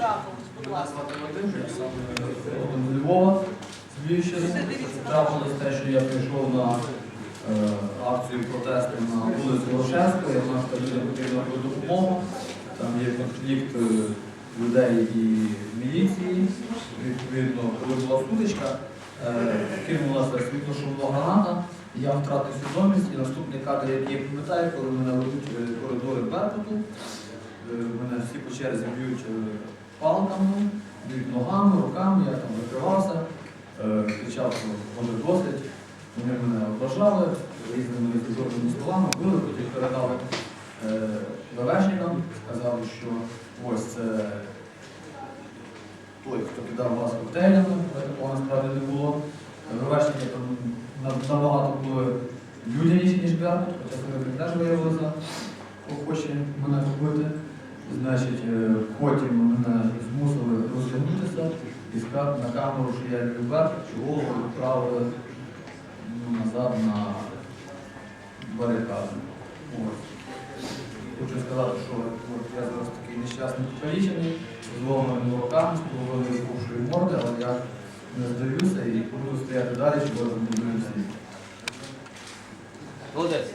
трапилось, будь ласка. е, Львова, з Львівщини. Трапилось те, що я прийшов на е, акцію протесту на вулиці Лошевської, у нас там людям потрібна допомога. Там є конфлікт е, людей і міліції. Відповідно, коли була сутичка, е, кинулася світлошумна граната, я втратив свідомість і наступний кадр, який я пам'ятаю, коли мене ведуть коридори Беркуту, Мене всі по черзі б'ють палками, б'ють ногами, руками, я там закривався, е, кричав, що може досить. Вони мене ображали різними нецензурними словами, били, потім передали е, сказали, що ось це той, хто кидав вас коктейлями, такого насправді не було. ВВшники там набагато були людяніші, ніж Беркут, хоча вони теж виявилися охочі мене побити. Значить, е, потім мене і на камеру, що я люблю, чого відправили ну, назад на барикаду. Хочу сказати, що от, я зараз такий нещасний покалічений, з головними руками, з половиною бувшої морди, але я не здаюся і буду стояти далі, щоб розбудую всі. Молодець.